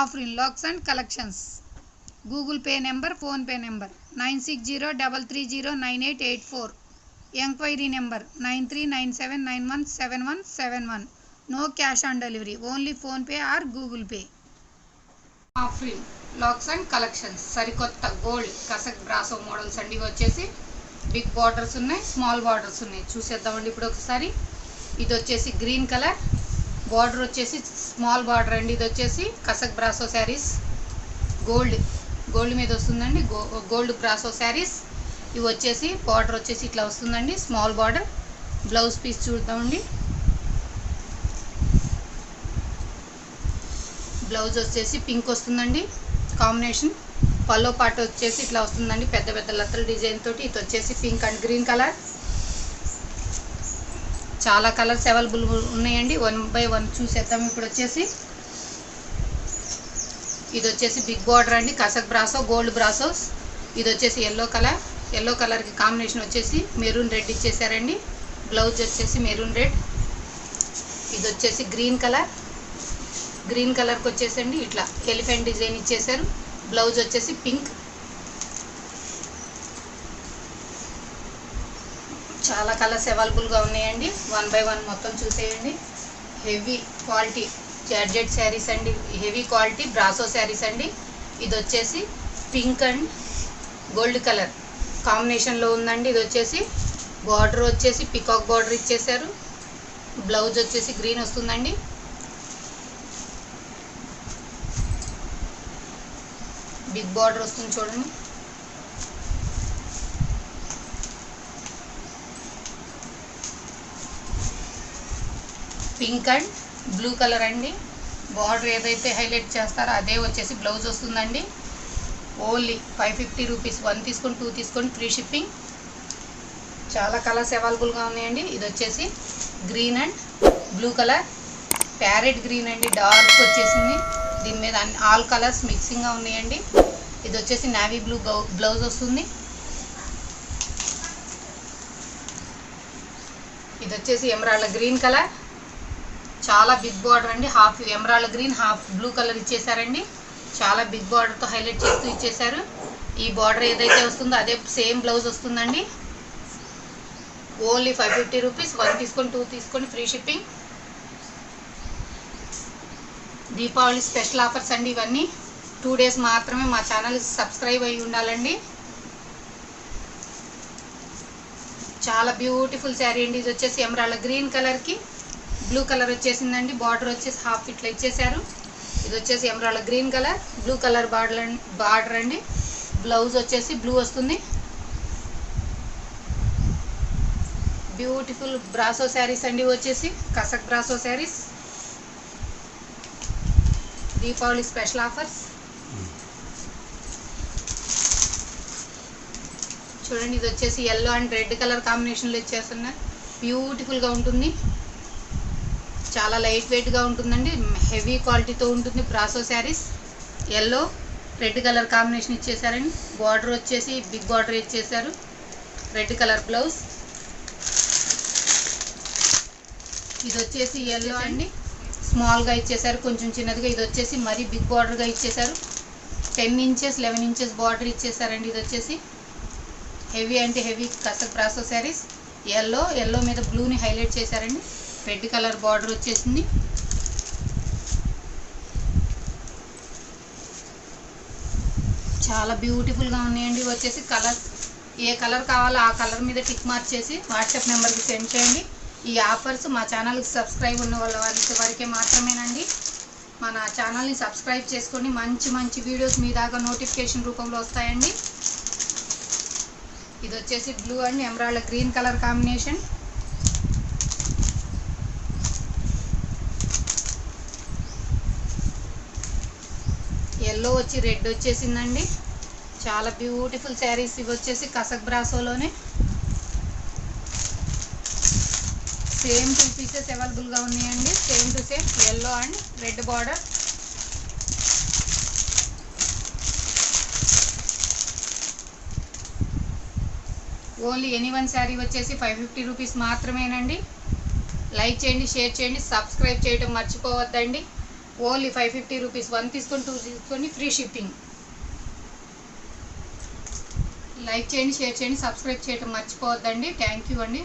Afrin looks and collections. Google Pay number PhonePe number nine six zero double three zero nine eight eight four. Enquiry number nine three nine seven nine one seven one seven one. No cash on delivery only PhonePe or Google Pay. Afrin looks and collections. సరికొత్త gold కసక్ brasso models అండి వచ్చేసి big borders ఉన్నాయి small borders ఉన్నాయి. చూసేద్దామండి ఇప్పుడు ఒకసారి. ఇది వచ్చేసి గ్రీన్ కలర్ బార్డర్ వచ్చేసి స్మాల్ బార్డర్ అండి. ఇది వచ్చేసి Kasak brasso saris. Gold gold మీద వస్తుందండి. Go gold brasso sarees. ఇవి వచ్చేసి బార్డర్ వచ్చేసి ఇట్లా వస్తుందండి. Small border. బ్లౌజ్ పీస్ చూద్దామండి. బ్లౌజ్ వచ్చేసి పింక్ వస్తుందండి. కాంబినేషన్. పల్లో పాట వచ్చేసి ఇట్లా వస్తుందండి. పెద్ద పెద్ద లతల డిజైన్ తోటి. ఇది వచ్చేసి పింక్ అండ్ గ్రీన్ కలర్. చాలా కలర్స్ అవైలబుల్ ఉన్నాయండి. వన్ బై వన్ చూసేద్దాం. ఇప్పుడు వచ్చేసి ఇది వచ్చేసి బిగ్ బార్డర్ అండి. కసక్ బ్రాసో గోల్డ్ బ్రాసోస్ ఇది వచ్చేసి ఎల్లో కలర్ ఎల్లో కలర్కి కాంబినేషన్ వచ్చేసి మెరూన్ రెడ్ ఇచ్చేసారండి. బ్లౌజ్ వచ్చేసి మెరూన్ రెడ్ ఇది వచ్చేసి గ్రీన్ కలర్ గ్రీన్ కలర్కి వచ్చేసండి. ఇట్లా ఎలిఫెంట్ డిజైన్ ఇచ్చేసారు. బ్లౌజ్ వచ్చేసి పింక్ చాలా కలర్స్ అవైలబుల్గా ఉన్నాయండి. వన్ బై వన్ మొత్తం చూసేయండి. హెవీ క్వాలిటీ జార్జెట్ శారీస్ అండి. హెవీ క్వాలిటీ బ్రాసో శారీస్ అండి. ఇది వచ్చేసి పింక్ అండ్ గోల్డ్ కలర్ కాంబినేషన్లో ఉందండి. ఇది వచ్చేసి బార్డర్ వచ్చేసి పికాక్ బార్డర్ ఇచ్చేసారు బ్లౌజ్ వచ్చేసి గ్రీన్ వస్తుందండి. బిగ్ బార్డర్ వస్తుంది చూడండి. పింక్ అండ్ బ్లూ కలర్ అండి. బార్డర్ ఏదైతే హైలైట్ చేస్తారో అదే వచ్చేసి బ్లౌజ్ వస్తుందండి. Only five fifty rupees. One తీసుకొని టూ తీసుకొని ఫ్రీ షిప్పింగ్. చాలా కలర్స్ అవైలబుల్గా ఉన్నాయండి. ఇది వచ్చేసి green and blue colour. Parrot green అండి. డార్క్ వచ్చేసింది. దీని మీద ఆల్ కలర్స్ మిక్సింగ్గా ఉన్నాయండి. ఇది వచ్చేసి నావీ బ్లూ బ్లౌజ్ వస్తుంది. ఇది వచ్చేసి ఎమరాళ్ళ గ్రీన్ కలర్. చాలా బిగ్ బార్డర్ అండి. Half emerald green half blue colour ఇచ్చేసారండి చాలా బిగ్ బార్డర్తో హైలైట్ చేస్తూ ఇచ్చేసారు ఈ బార్డర్ ఏదైతే వస్తుందో అదే సేమ్ బ్లౌజ్ వస్తుందండి. Only five fifty rupees one తీసుకొని టూ తీసుకొని free shipping Deepavali special offers అండి ఇవన్నీ. టూ డేస్ మాత్రమే మా ఛానల్ సబ్స్క్రైబ్ అయ్యి ఉండాలండి. చాలా బ్యూటిఫుల్ శారీ అండి. ఇది వచ్చేసి ఎమరాళ్ళ గ్రీన్ కలర్కి బ్లూ కలర్ వచ్చేసిందండి. బార్డర్ వచ్చేసి హాఫ్ ఇట్లా ఇచ్చేసారు ఇది వచ్చేసి emerald green colour. Blue colour border border అండి. బ్లౌజ్ వచ్చేసి బ్లూ వస్తుంది. బ్యూటిఫుల్ బ్రాసో శారీస్ అండి వచ్చేసి. కసక్ brasso saris. Deepavali special offers. చూడండి ఇది వచ్చేసి ఎల్లో అండ్ రెడ్ కలర్ కాంబినేషన్లో ఇచ్చేస్తున్నారు. బ్యూటిఫుల్గా ఉంటుంది. చాలా లైట్ వెయిట్గా ఉంటుందండి. హెవీ క్వాలిటీతో ఉంటుంది brasso saris yellow red colour combination ఇచ్చేసారండి. Border వచ్చేసి బిగ్ బార్డర్ ఇచ్చేసారు. రెడ్ కలర్ బ్లౌజ్ ఇది వచ్చేసి ఎల్లో అండి. స్మాల్గా ఇచ్చేసారు కొంచెం చిన్నదిగా. ఇది వచ్చేసి మరీ బిగ్ బార్డర్గా ఇచ్చేసారు. Ten inches eleven inches border ఇచ్చేసారండి ఇది వచ్చేసి. హెవీ అంటే heavy Kasak brasso saris yellow yellow మీద బ్లూని హైలైట్ చేశారండి. రెడ్ కలర్ బార్డర్ వచ్చేసింది. చాలా బ్యూటిఫుల్గా ఉన్నాయండి వచ్చేసి కలర్. ఏ కలర్ కావాలో ఆ కలర్ మీద టిక్ మార్క్ చేసి వాట్సాప్ నెంబర్కి సెండ్ చేయండి. ఈ ఆఫర్స్ మా ఛానల్కి సబ్స్క్రైబ్ ఉన్న వాళ్ళ వారికి వరకే మాత్రమేనండి. మన ఛానల్ని సబ్స్క్రైబ్ చేసుకొని మంచి మంచి వీడియోస్ మీ దాకా నోటిఫికేషన్ రూపంలో వస్తాయండి. ఇది వచ్చేసి blue and emerald green colour combination. Yellow వచ్చి రెడ్ వచ్చేసిందండి. చాలా బ్యూటిఫుల్ శారీస్ ఇవి వచ్చేసి కసక్ బ్రాసోలోనే సేమ్ టూ పీసెస్ అవైలబుల్గా ఉన్నాయండి. Same to same yellow and red border only any one sari వచ్చేసి ఫైవ్ ఫిఫ్టీ రూపీస్ మాత్రమేనండి. లైక్ చేయండి షేర్ చేయండి సబ్స్క్రైబ్ చేయడం మర్చిపోవద్దండి. Only five fifty rupees. One తీసుకొని టూ తీసుకొని ఫ్రీ షిప్పింగ్ లైక్ చేయండి షేర్ చేయండి సబ్స్క్రైబ్ చేయడం మర్చిపోవద్దండి. థ్యాంక్ యూ అండి.